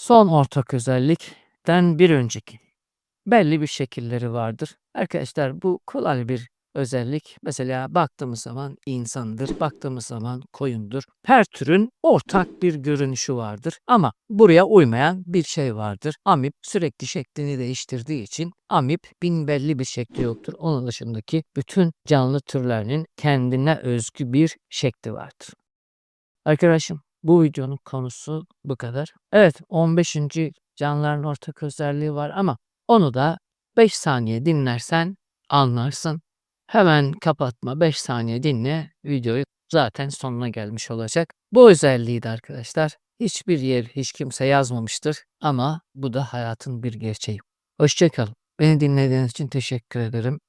son ortak özellikten bir önceki. Belli bir şekilleri vardır. Arkadaşlar bu kolay bir özellik. Mesela baktığımız zaman insandır, baktığımız zaman koyundur. Her türün ortak bir görünüşü vardır. Ama buraya uymayan bir şey vardır. Amip sürekli şeklini değiştirdiği için amip bin belli bir şekli yoktur. Onun dışındaki bütün canlı türlerinin kendine özgü bir şekli vardır. Arkadaşım bu videonun konusu bu kadar. Evet 15. canlıların ortak özelliği var ama onu da 5 saniye dinlersen anlarsın. Hemen kapatma 5 saniye dinle videoyu zaten sonuna gelmiş olacak. Bu özelliği de arkadaşlar hiçbir yer hiç kimse yazmamıştır ama bu da hayatın bir gerçeği. Hoşçakalın. Beni dinlediğiniz için teşekkür ederim.